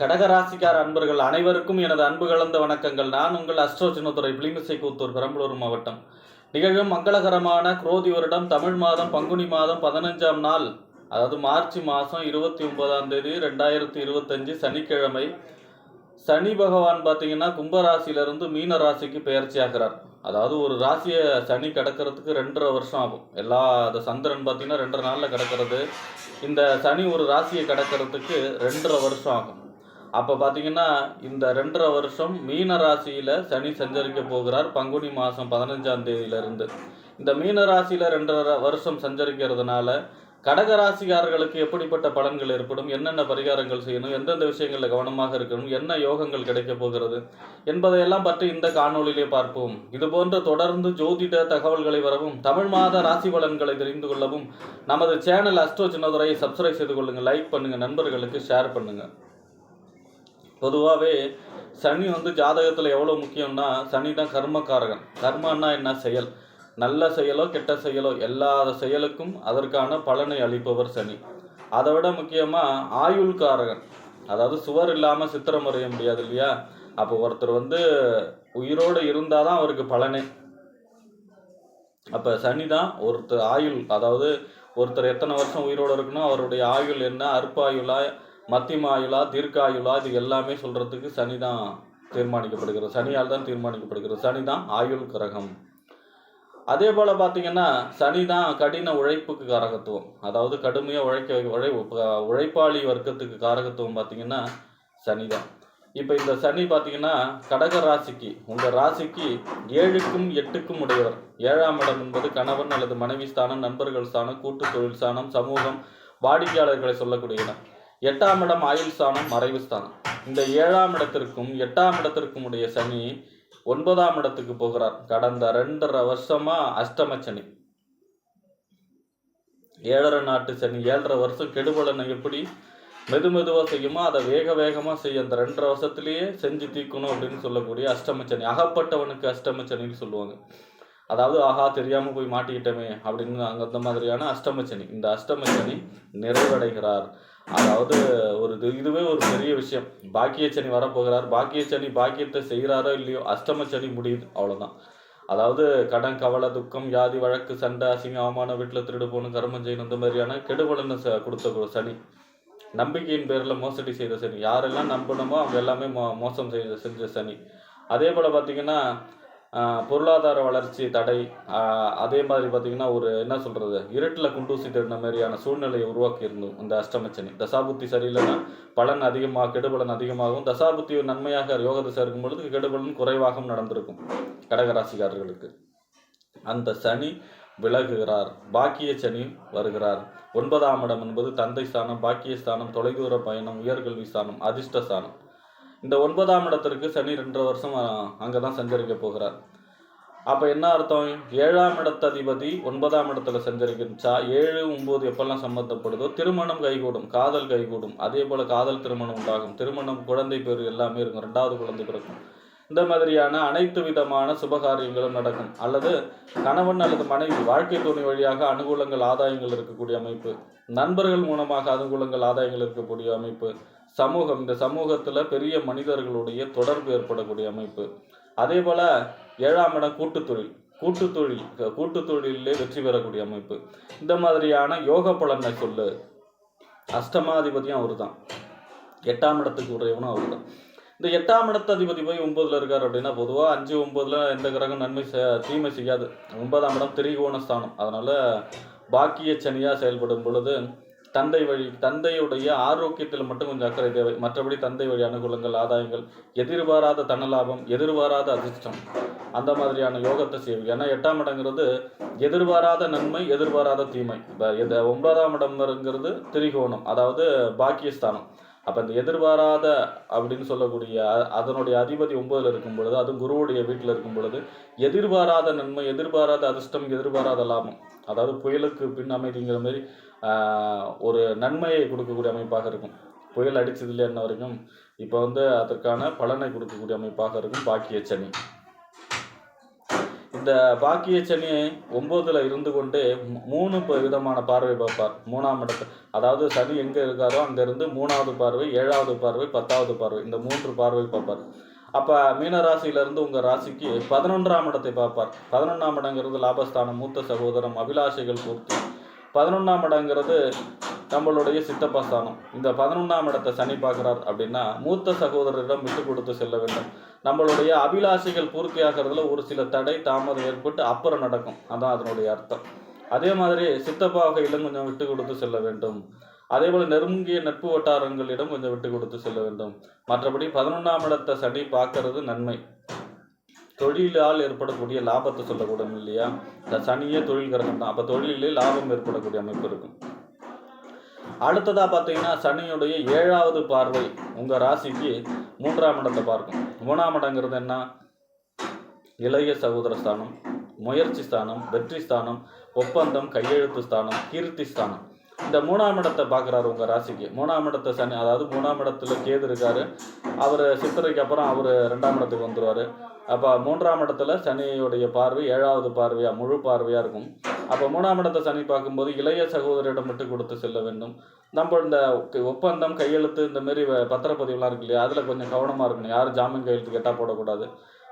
கடகராசிக்கார அன்பர்கள் அனைவருக்கும் எனது அன்பு கலந்த வணக்கங்கள். நான் உங்கள் அஸ்ட்ரோ சின்னத்துறை பிளிமிசை கூத்தூர் பெரம்பலூர் மாவட்டம். நிகழும் மங்களகரமான குரோதி வருடம் தமிழ் மாதம் பங்குனி மாதம் பதினஞ்சாம் நாள் அதாவது மார்ச் மாதம் இருபத்தி ஒன்பதாம் தேதி ரெண்டாயிரத்தி இருபத்தஞ்சு சனிக்கிழமை. சனி பகவான் பார்த்தீங்கன்னா கும்பராசியிலிருந்து மீன ராசிக்கு பெயர்ச்சி ஆகிறார். அதாவது ஒரு ராசியை சனி கிடக்கிறதுக்கு ரெண்டரை வருஷம் ஆகும். எல்லா அந்த சந்திரன் பார்த்தீங்கன்னா ரெண்டரை நாளில் கிடக்கிறது. இந்த சனி ஒரு ராசியை கிடக்கிறதுக்கு ரெண்டரை வருஷம் ஆகும். அப்போ பார்த்தீங்கன்னா இந்த ரெண்டரை வருஷம் மீன ராசியில் சனி சஞ்சரிக்க போகிறார். பங்குனி மாதம் பதினஞ்சாம் தேதியிலிருந்து. இந்த மீன ராசியில் ரெண்டரை வருஷம் சஞ்சரிக்கிறதுனால கடக ராசிக்காரர்களுக்கு எப்படிப்பட்ட பலன்கள் ஏற்படும்? என்னென்ன பரிகாரங்கள் செய்யணும்? எந்தெந்த விஷயங்களில் கவனமாக இருக்கணும்? என்ன யோகங்கள் கிடைக்கப் போகிறது? என்பதையெல்லாம் பற்றி இந்த காணொளியிலே பார்ப்போம். இது போன்ற தொடர்ந்து ஜோதிட தகவல்களை வரவும் தமிழ் மாத ராசி பலன்களை தெரிந்து கொள்ளவும் நமது சேனல் அஸ்ட்ரோ சின்னதுரையை சப்ஸ்கிரைப் செய்து கொள்ளுங்கள் லைக் பண்ணுங்கள் நண்பர்களுக்கு ஷேர் பண்ணுங்கள் பொதுவாகவே சனி வந்து ஜாதகத்தில் எவ்வளோ முக்கியம்னா சனி தான் கர்மக்காரகன். கர்மன்னா என்ன? செயல். நல்ல செயலோ கெட்ட செயலோ எல்லா செயலுக்கும் அதற்கான பலனை அளிப்பவர் சனி. அதை விட முக்கியமாக ஆயுள்காரகன். அதாவது சுவர் இல்லாமல் சித்திரம் வரைய முடியாது இல்லையா? அப்போ ஒருத்தர் வந்து உயிரோடு இருந்தால் தான் அவருக்கு பலனே. அப்போ சனி தான் ஒருத்தர் ஆயுள் அதாவது ஒருத்தர் எத்தனை வருஷம் உயிரோடு இருக்கணும் அவருடைய ஆயுள் என்ன? அற்பாயுளாக மத்தியம ஆயுளா இது எல்லாமே சொல்கிறதுக்கு சனி தான் தீர்மானிக்கப்படுகிறது சனியால் தான் தீர்மானிக்கப்படுகிறது. சனி தான் ஆயுள் கிரகம். அதே போல் பார்த்தீங்கன்னா சனி தான் கடின உழைப்புக்கு காரகத்துவம். அதாவது கடுமையாக உழைக்க உழை உழைப்பாளி வர்க்கத்துக்கு காரகத்துவம் பார்த்தீங்கன்னா சனி தான் இப்போ இந்த சனி பார்த்தீங்கன்னா கடக ராசிக்கு உங்கள் ராசிக்கு ஏழுக்கும் எட்டுக்கும் உடையவர். ஏழாம் இடம் என்பது கணவன் அல்லது மனைவி ஸ்தானம் நண்பர்கள் ஸ்தானம் கூட்டு தொழில் ஸ்தானம் சமூகம் வாடிக்கையாளர்களை சொல்லக்கூடிய இடம். எட்டாம் இடம் ஆயுள் ஸ்தானம் மறைவு ஸ்தானம். இந்த ஏழாம் இடத்திற்கும் எட்டாம் இடத்திற்கும் உடைய சனி ஒன்பதாம் இடத்துக்கு போகிறார். கடந்த ரெண்டரை வருஷமா அஷ்டம சனி. ஏழரை நாட்டு சனி ஏழரை வருஷம் கெடுபலனை எப்படி மெது மெதுவாக செய்யுமோ அதை வேக வேகமாக செய்ய அந்த ரெண்டரை வருஷத்துலேயே செஞ்சு தீக்கணும் அப்படின்னு சொல்லக்கூடிய அஷ்டமச்சனி அகப்பட்டவனுக்கு அஷ்டம சனின்னு சொல்லுவாங்க. அதாவது ஆஹா தெரியாமல் போய் மாட்டிக்கிட்டோமே அப்படின்னு அங்கே அந்த மாதிரியான அஷ்டமச்சனி இந்த அஷ்டமச்சனி நிறைவடைகிறார். அதாவது ஒரு இது இதுவே ஒரு பெரிய விஷயம். பாக்கிய சனி வரப்போகிறார். பாக்கிய சனி பாக்கியத்தை செய்கிறாரோ இல்லையோ அஷ்டம சனி முடியுது அவ்வளோதான் அதாவது கடன் கவலை துக்கம் வியாதி வழக்கு சண்டை அசிங்க அவமான வீட்டில் திருடு போகணும் கர்மம் செய்யணும் இந்த மாதிரியான கெடுபலனை ச கொடுத்த ஒரு சனி. நம்பிக்கையின் பேரில் மோசடி செய்த சனி. யாரெல்லாம் நம்பணுமோ அவங்க எல்லாமே மோ மோசம் செய்த செஞ்ச சனி. அதே போல் பார்த்தீங்கன்னா பொருளாதார வளர்ச்சி தடை அதே மாதிரி பார்த்திங்கன்னா ஒரு என்ன சொல்கிறது இருட்டில் குண்டூசிட்டு இருந்த மாதிரியான சூழ்நிலையை உருவாக்கி இருந்தோம் இந்த அஷ்டமச்சனி. தசாபுத்தி சரியில்லைன்னா பலன் அதிகமாக கெடுபலன் அதிகமாகும். தசாபுத்தி நன்மையாக யோக திசை இருக்கும் பொழுது கெடுபலன் குறைவாகவும் நடந்திருக்கும் கடகராசிக்காரர்களுக்கு. அந்த சனி விலகுகிறார் பாக்கிய சனி வருகிறார். ஒன்பதாம் இடம் என்பது தந்தை ஸ்தானம் பாக்கிய ஸ்தானம் தொலைதூர பயணம் உயர்கல்வி ஸ்தானம் அதிர்ஷ்ட ஸ்தானம். இந்த ஒன்பதாம் இடத்திற்கு சனி ரெண்டரை வருஷம் அங்கே தான் சஞ்சரிக்க போகிறார். அப்போ என்ன அர்த்தம்? ஏழாம் இடத்த அதிபதி ஒன்பதாம் இடத்துல சஞ்சரிக்கிச்சா ஏழு ஒம்பது எப்பெல்லாம் சம்மந்தப்படுதோ திருமணம் கைகூடும் காதல் கைகூடும். அதே போல் காதல் திருமணம் உண்டாகும். திருமணம் குழந்தை பேர் எல்லாமே இருக்கும். ரெண்டாவது குழந்தை பிறக்கும். இந்த மாதிரியான அனைத்து விதமான சுபகாரியங்களும் நடக்கும். அல்லது கணவன் அல்லது மனைவி வாழ்க்கை துணை வழியாக அனுகூலங்கள் ஆதாயங்கள் இருக்கக்கூடிய அமைப்பு. நண்பர்கள் மூலமாக அனுகூலங்கள் ஆதாயங்கள் இருக்கக்கூடிய அமைப்பு. சமூகம் இந்த சமூகத்தில் பெரிய மனிதர்களுடைய தொடர்பு ஏற்படக்கூடிய அமைப்பு. அதே போல் ஏழாம் இடம் கூட்டுத்தொழில். கூட்டுத்தொழில் கூட்டுத்தொழிலே வெற்றி பெறக்கூடிய அமைப்பு. இந்த மாதிரியான யோக பலனை சொல்லு. அஷ்டமாதிபதியும் அவர் தான் எட்டாம் இடத்துக்கு உடையவனும் அவர் தான் இந்த எட்டாம் இடத்து அதிபதி போய் ஒன்பதுல இருக்கார் அப்படின்னா பொதுவாக அஞ்சு ஒன்பதுல எந்த கிரகம் நன்மை தீமை செய்யாது. ஒன்பதாம் இடம் திரிகோண ஸ்தானம் அதனால பாக்கிய சனியாக செயல்படும் பொழுது தந்தை வழி தந்தையுடைய ஆரோக்கியத்தில் மட்டும் கொஞ்சம் அக்கறை தேவை. மற்றபடி தந்தை வழி அனுகூலங்கள் ஆதாயங்கள் எதிர்பாராத தனலாபம் எதிர்பாராத அதிர்ஷ்டம் அந்த மாதிரியான யோகத்தை செய்யும் ஏன்னா எட்டாம் இடங்கிறது எதிர்பாராத நன்மை எதிர்பாராத தீமை. இப்போ ஒன்பதாம் இடம்ங்கிறது திரிகோணம் அதாவது பாக்கியஸ்தானம். அப்போ இந்த எதிர்பாராத அப்படின்னு சொல்லக்கூடிய அதனுடைய அதிபதி ஒன்பதில் இருக்கும் பொழுது அதுவும் குருவுடைய வீட்டில் இருக்கும் பொழுது எதிர்பாராத நன்மை எதிர்பாராத அதிர்ஷ்டம் எதிர்பாராத லாபம். அதாவது புயலுக்கு பின் அமைதிங்கிற மாதிரி ஒரு நன்மையை கொடுக்கக்கூடிய அமைப்பாக இருக்கும். புயல் அடித்ததில் என்ன வரைக்கும் இப்போ வந்து அதற்கான பலனை கொடுக்கக்கூடிய அமைப்பாக இருக்கும் பாக்கிய சனி. இந்த பாக்கிய சனி ஒம்போதில் இருந்து கொண்டு மூணு விதமான பார்வை பார்ப்பார். மூணாம் இடத்து அதாவது சனி எங்கே இருக்காரோ அங்கேருந்து மூணாவது பார்வை ஏழாவது பார்வை பத்தாவது பார்வை இந்த மூன்று பார்வை பார்ப்பார். அப்போ மீன ராசியிலிருந்து உங்கள் ராசிக்கு பதினொன்றாம் இடத்தை பார்ப்பார். பதினொன்றாம் இடங்கிறது லாபஸ்தானம் மூத்த சகோதரம் அபிலாஷைகள் பூர்த்தி. பதினொன்றாம் இடங்கிறது நம்மளுடைய சித்தப்பா ஸ்தானம். இந்த பதினொன்றாம் இடத்தை சனி பார்க்குறார் அப்படின்னா மூத்த சகோதரரிடம் விட்டு கொடுத்து செல்ல வேண்டும். நம்மளுடைய அபிலாஷைகள் பூர்த்தியாகிறதுல ஒரு சில தடை தாமதம் ஏற்பட்டு அப்புறம் நடக்கும். அதான் அதனுடைய அர்த்தம். அதே மாதிரி சித்தப்பா வகையிலும் கொஞ்சம் விட்டு கொடுத்து செல்ல வேண்டும். அதே போல் நெருங்கிய நட்பு வட்டாரங்களிடம் கொஞ்சம் விட்டு கொடுத்து செல்ல வேண்டும். மற்றபடி பதினொன்றாம் இடத்தை சனி பார்க்கறது நன்மை. தொழிலால் ஏற்படக்கூடிய லாபத்தை சொல்லக்கூடும் இல்லையா? இந்த சனியே தொழில் கிரகம் தான். அப்போ தொழிலே லாபம் ஏற்படக்கூடிய அமைப்பு இருக்கும். அடுத்ததா பார்த்தீங்கன்னா சனியுடைய ஏழாவது பார்வை உங்க ராசிக்கு மூன்றாம் இடத்தை பார்க்கும். மூணாம் இடங்கிறது என்ன? இளைய சகோதர ஸ்தானம் முயற்சி ஸ்தானம் வெற்றி ஸ்தானம் ஒப்பந்தம் கையெழுத்து ஸ்தானம் கீர்த்தி ஸ்தானம். இந்த மூணாம் இடத்தை பார்க்குறாரு உங்கள் ராசிக்கு. மூணாம் இடத்தை சனி அதாவது மூணாம் இடத்துல கேது இருக்காரு. அவர் சித்திரைக்கு அப்புறம் அவர் ரெண்டாம் இடத்துக்கு வந்துடுவார் அப்போ மூன்றாம் இடத்துல சனியுடைய பார்வை ஏழாவது பார்வையாக முழு பார்வையாக இருக்கும். அப்போ மூணாம் இடத்தை சனி பார்க்கும்போது இளைய சகோதரிடம் விட்டு கொடுத்து செல்ல வேண்டும். நம்ம இந்த ஒப்பந்தம் கையெழுத்து இந்த மாரி வ- பத்திரப்பதிவுலாம் இருக்கு இல்லையா? அதில் கொஞ்சம் கவனமாக இருக்கணும். யாரும் ஜாமீன் கையெழுத்து கேட்டால் போடக்கூடாது.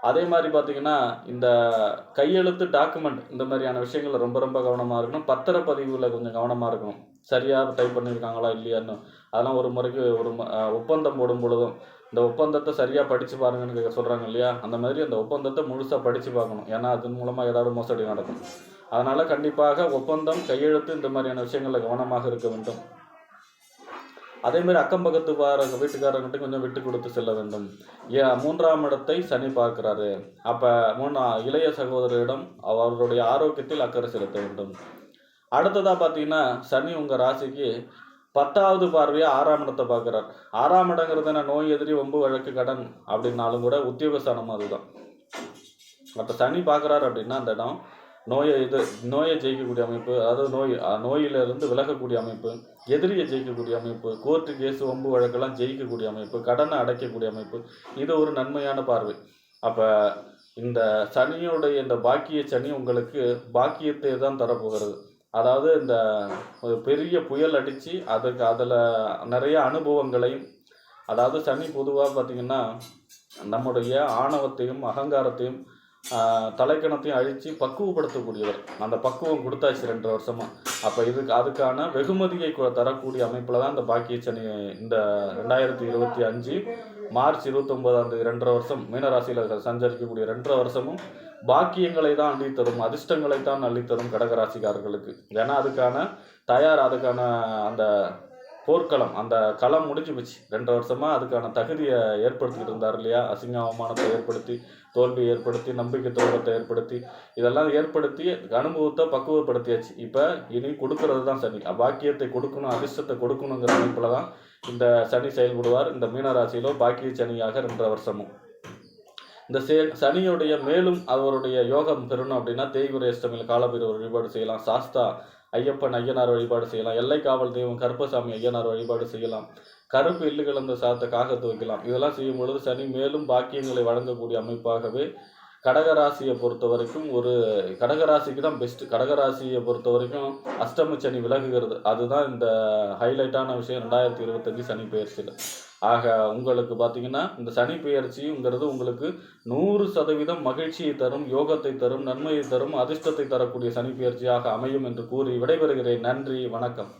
அதே மாதிரி பார்த்தீங்கன்னா இந்த கையெழுத்து டாக்குமெண்ட் இந்த மாதிரியான விஷயங்கள் ரொம்ப ரொம்ப கவனமாக இருக்கணும். பத்திரப்பதிவில் கொஞ்சம் கவனமாக இருக்கணும். சரியாக டைப் பண்ணியிருக்காங்களா இல்லையான்னு. அதெல்லாம் ஒரு முறைக்கு ஒரு ஒப்பந்தம் போடும் பொழுதும் இந்த ஒப்பந்தத்தை சரியாக படித்து பாருங்கன்னு சொல்கிறாங்க இல்லையா? அந்த மாதிரி அந்த ஒப்பந்தத்தை முழுசாக படித்து பார்க்கணும். ஏன்னா அதன் மூலமாக ஏதாவது மோசடி நடக்கும். அதனால் கண்டிப்பாக ஒப்பந்தம் கையெழுத்து இந்த மாதிரியான விஷயங்களில் கவனமாக இருக்க வேண்டும். அதே மாதிரி அக்கம் பக்கத்து பார வீட்டுக்காரங்கிட்ட கொஞ்சம் விட்டு கொடுத்து செல்ல வேண்டும். ஏ- மூன்றாம் இடத்தை சனி பார்க்கிறாரு. அப்போ மூணா இளைய சகோதரரிடம் அவருடைய ஆரோக்கியத்தில் அக்கறை செலுத்த வேண்டும். அடுத்ததாக பார்த்தீங்கன்னா சனி உங்கள் ராசிக்கு பத்தாவது பார்வையாக ஆறாம் இடத்தை பார்க்குறார். ஆறாம் இடங்கிறது என்ன? நோய் எதிரி ஒம்பு வழக்கு கடன் அப்படின்னாலும் கூட உத்தியோகஸ்தானம் அதுதான். அப்போ சனி பார்க்குறாரு அப்படின்னா அந்த இடம் நோயை இது நோயை ஜெயிக்கக்கூடிய அமைப்பு அதாவது நோய் நோயிலிருந்து விலகக்கூடிய அமைப்பு எதிரியை ஜெயிக்கக்கூடிய அமைப்பு கோர்ட்டு கேஸ் ஒம்பு வழக்கெல்லாம் ஜெயிக்கக்கூடிய அமைப்பு கடனை அடைக்கக்கூடிய அமைப்பு இது ஒரு நன்மையான பார்வை. அப்போ இந்த சனியுடைய இந்த பாக்கிய சனி உங்களுக்கு பாக்கியத்தை தான் தரப்போகிறது. அதாவது இந்த ஒரு பெரிய புயல் அடித்து அதுக்கு அதில் நிறைய அனுபவங்களையும் அதாவது சனி பொதுவாக பார்த்திங்கன்னா நம்முடைய ஆணவத்தையும் அகங்காரத்தையும் தலைக்கணத்தையும் அழித்து பக்குவப்படுத்தக்கூடியவர். அந்த பக்குவம் கொடுத்தாச்சு ரெண்டு வருஷமாக அப்போ இதுக்கு அதுக்கான வெகுமதியை தரக்கூடிய அமைப்பில் தான் இந்த பாக்கிய சனி இந்த ரெண்டாயிரத்தி இருபத்தி அஞ்சு மார்ச் இருபத்தொம்போதாம் தேதி ரெண்டரை வருஷம் மீனராசியில் சஞ்சரிக்கக்கூடிய ரெண்டரை வருஷமும் பாக்கியங்களை தான் அள்ளித்தரும் அதிர்ஷ்டங்களை தான் அள்ளித்தரும் கடகராசிக்காரர்களுக்கு ஏன்னா அதுக்கான தயார் அதுக்கான அந்த போர்க்களம் அந்த களம் முடிஞ்சு போச்சு. ரெண்டு வருஷமா அதுக்கான தகுதியை ஏற்படுத்திக்கிட்டு இருந்தார் இல்லையா? அசிங்க அவமானத்தை ஏற்படுத்தி தோல்வி ஏற்படுத்தி நம்பிக்கை துரோகத்தை ஏற்படுத்தி இதெல்லாம் ஏற்படுத்தி அனுபவத்தை பக்குவப்படுத்தியாச்சு. இப்போ இனி கொடுக்கறது தான் சனி. பாக்கியத்தை கொடுக்கணும் அதிர்ஷ்டத்தை கொடுக்கணுங்கிற அமைப்பில் தான் இந்த சனி செயல்படுவார். இந்த மீனராசியிலோ பாக்கிய சனியாக ரெண்டரை வருஷமும். இந்த சே சனியுடைய மேலும் அவருடைய யோகம் பெறணும் அப்படின்னா தேய்குறை அஷ்டமியில் காலபைரவர் வழிபாடு செய்யலாம். சாஸ்தா ஐயப்பன் ஐயனார் வழிபாடு செய்யலாம். எல்லை காவல் தெய்வம் கருப்பசாமி ஐயனார் வழிபாடு செய்யலாம். கருப்பு இல்லு கலந்த சாத்த காகத்து வைக்கலாம் இதெல்லாம் செய்யும் பொழுது சனி மேலும் பாக்கியங்களை வழங்கக்கூடிய அமைப்பாகவே கடகராசியை பொறுத்த வரைக்கும் ஒரு கடகராசிக்கு தான் பெஸ்ட் கடகராசியை பொறுத்த வரைக்கும் அஷ்டம சனி விலகுகிறது. அதுதான் இந்த ஹைலைட்டான விஷயம். ரெண்டாயிரத்தி இருபத்தஞ்சு சனி பயிற்சியில் ஆக உங்களுக்கு பார்த்தீங்கன்னா இந்த சனி பயிற்சிங்கிறது உங்களுக்கு நூறு சதவீதம் மகிழ்ச்சியை தரும் யோகத்தை தரும் நன்மையை தரும் அதிர்ஷ்டத்தை தரக்கூடிய சனி பயிற்சியாக அமையும் என்று கூறி விடைபெறுகிறேன். நன்றி வணக்கம்.